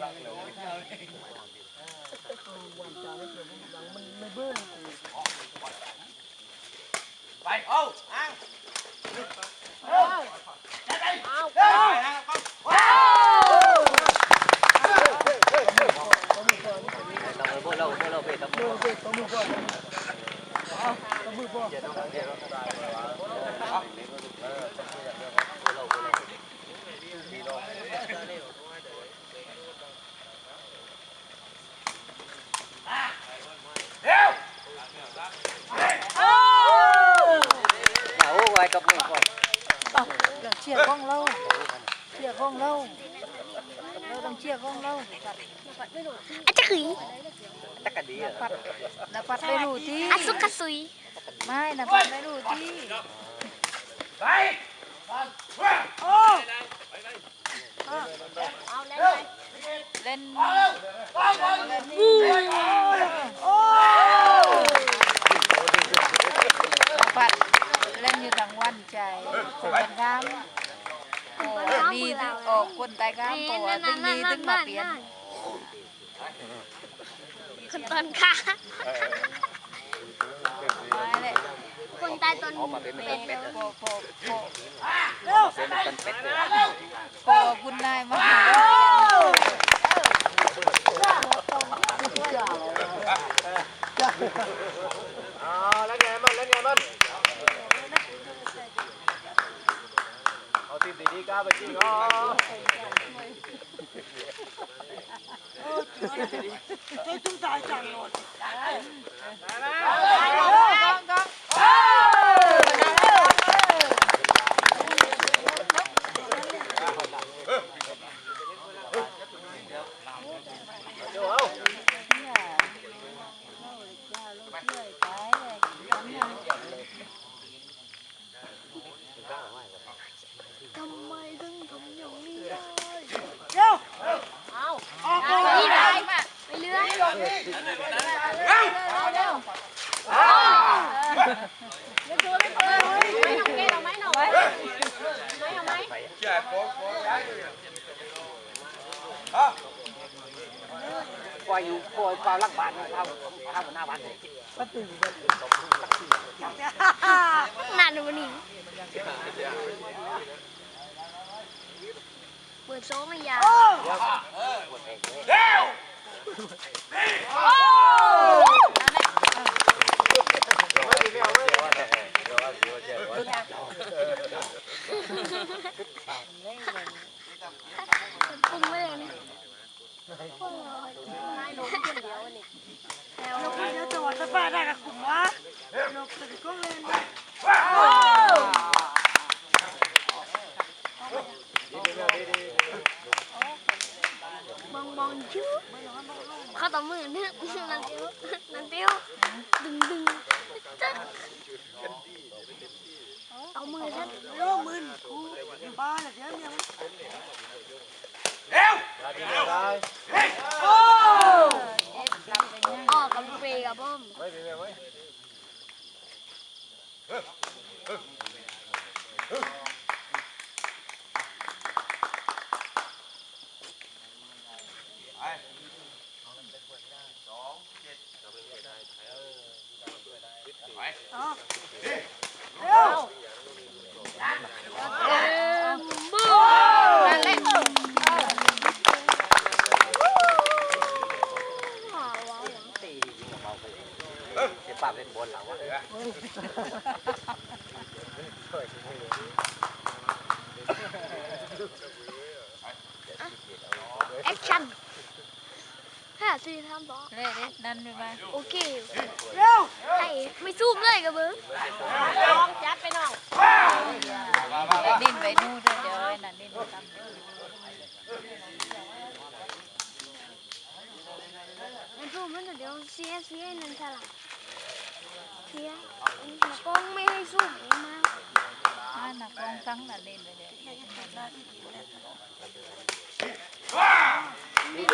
Vậy, ô, ăn. Ô. Ra đây. Ô. Hãy subscribe cho kênh Ghiền Mì Gõ Để không bỏ lỡ những video hấp dẫn chia con lâu. Chia con lâu. Lâu đồng chia con lâu. À chắc gì? Chắc cả đi dapat dapat beruti asuk kasui mai dapat beruti baik oh lên lên bạn lên như thằng ngoan chạy của Việt Nam ม่รู้ที่อาสุกะซุยไม่นะปัดไม่รู้ที่ไปเล่นฟังฟังนะปัดเล่นอยู่ทั้งวันใจคนงามโอ้นี่ถึงออกคนตายงามเพราะว่าถึงนี้ถึงมาเปลี่ยนคนตอนค่ะไม่เลยคนตายตอนมาเป็นเป็เป็นนเป็ดพอพอพอเป็นเป็นเป็ดพอคุณนายมาอ่า tìm để đi ca với chị đó chúng ta chẳng một ปล่อยอยู่ปล่อยปล่อยลักบาทเข้าเข้าหน้าบ้านเลยนานวันนี้เปิดโซ่ไม่ยาวเร็ว ปุ้งไม่เลยนะนายลงเดียวนี่แล้ว เดี๋ยวจะวัดสบายได้กับกลุ่มวะนกตื่นก็เล่น มองมองชิ้วเขาต่อมือเนี่ยนันเตียวนันเตียวดึงดึงจัด เอามือฉันโอ้มึนกูบ้าเลยเดี๋ยวเมียมันเร็วโอ้ออกกับเฟย์กับบ้อมเ Action. Hả xin tham bó. Đây đấy, đan đi ba. Ok. Đâu? Này, mày zoom lại cả bớ. Không, chát bên nào. Để đin vậy nu rồi trời ơi, là đin tâm. Zoom nó đều CSV nên sao lại? kia. Mà con mê hay zoom mà. Hai là con trắng là lên rồi đấy. Dạ, dạ, dạ, đi đi. Đi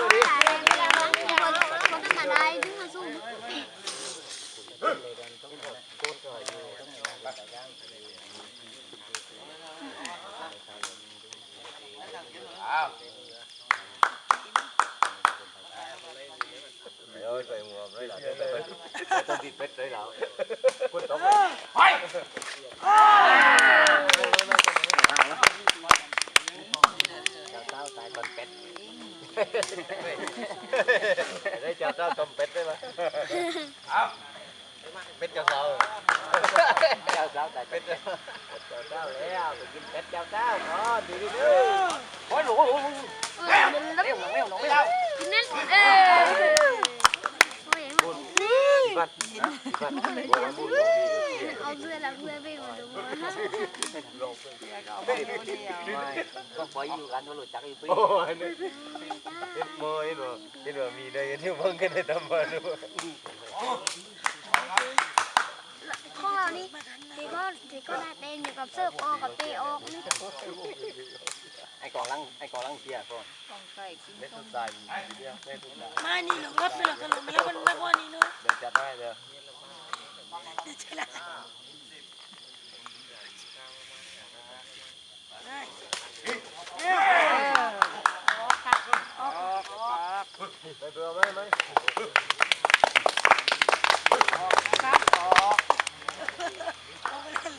ต้องติดเป็ดเลยแล้วคุณต้อง เจ้าเต้าตายคนเป็ด ได้เจ้าเจ้าต้มเป็ดได้ไหมเป็ดเจ้าเจ้า เจ้าเต้าตายเป็ด เจ้าเจ้าแล้วไปกินเป็ดเจ้าเจ้าอ๋อดีดีดี โอ้ยหนูหนูหนู เออมันรับ เร็วหนูเร็วหนูไม่เอา กินนั่นเออโอ้ยมันนี่ บ้านบ้านเอาเพื่อแล้วเพื่อไปมาดูมาเอาไปคนเดียไม่ต้องปล่อยอยู่กันว่าหลุดจักอีปีโอ้ยนี่เห็นมอเห็นบ่เห็นบ่มีได้ที่มึงกันได้ทำมาด้วย นี่ทีก็ทีก็ได้เต้นอยู่กับเสื้อออกกับเตะออกนี่ไอ้กองลังไอ้กองลังเกียร์ก่อนต้องไก่กินเม็ดต้สุมดใจเดียวเม็ดสุดใจมานี่หลงรับไปหลอกกันหลงแล้วมันนักว่านี่เนาะเดี๋ยวจัดให้เดี๋ยวเดี๋ยวจะละได้เออออกค่ะออกออกไปเบื่อไหมไหม ครับออก เอาไปเล่น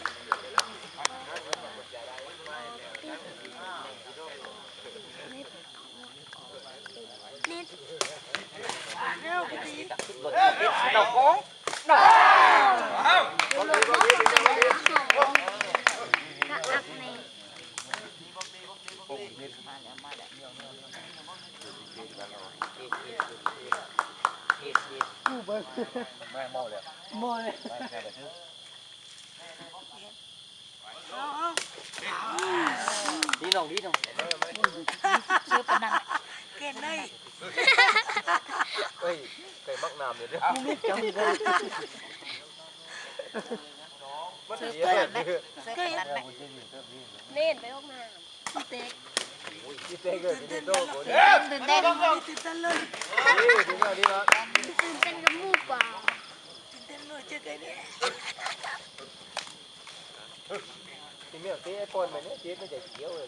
นี่ เร็วพี่ตี หลุดจักอยู่ปีเราโกง ดูลงน้องจะไม่ได้หอมกะอักใน มาแล้วมาแล้ว เฮ็ดเฮ็ดเฮ็ดเฮ็ดแม่หม้อเลยโมเลยแม่แค่ไปซื้อเอาเอาดีน้องดีน้องซื้อปนันเก่งได้เฮ้ยเคยมักน้ำเลยเด้อมันซื้อเสีปยนันเลเลยยซื้อปนันเลยเล่นไปออกมาเต็กที่เต้เกิดที่โตกูเนี่ยตื่นเต้นตื่นเต้นเลยดีมากดีมากตื่นเต้นกับมูกกว่าตื่นเต้นเลยเจอกันเนี่ยที่เมียที่ไอ้ปนไปเนี่ยที่มันจะเขียวเลย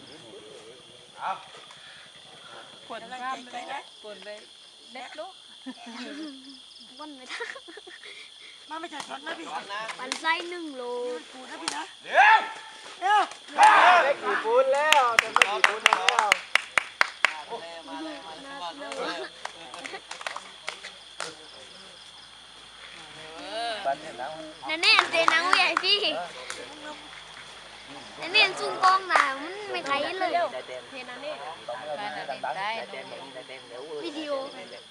ปวดกล้ามเลยปวดเลยเด็ดลูกวันไม่ได้มาไม่จัดช็อตนะพี่ปันไส้หนึ่งโลปูนะพี่นะเร็วเร็ว เล็กกี่ปูนแล้วจะไม่กี่ปูนแล้วปันเนี่ยนะนั่นแน่เจนังใหญ่พี่นั่นแน่ซุ่มกล้องนะมันไม่ไทยเลยได้เต็มเห็นนั่นนี่การอได้ได้เอได้วิดีโอได้เดี๋ยว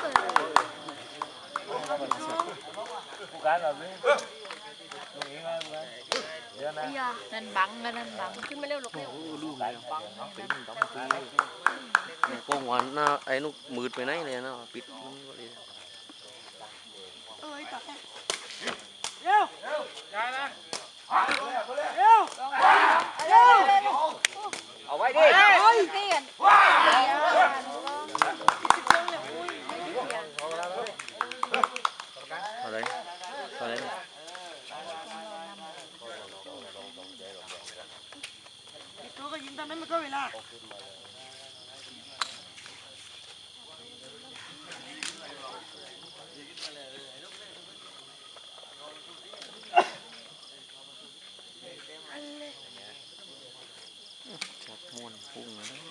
เปิดผู้การแบบนี้ นี้ไหมผู้การเดี๋ยวนะอย่านั่นบังกันนั่นบังขึ้นมาเร็วลูกเร็วกล้องวันหน้าไอ้นุกมืดไปไหนเลยนะปิดมันก็เลยเอ้ยตัดเร็วเร็วเร็วเอา ಇಂಟರ್ನೆಲ್ಲ chặt mới có rồi đấy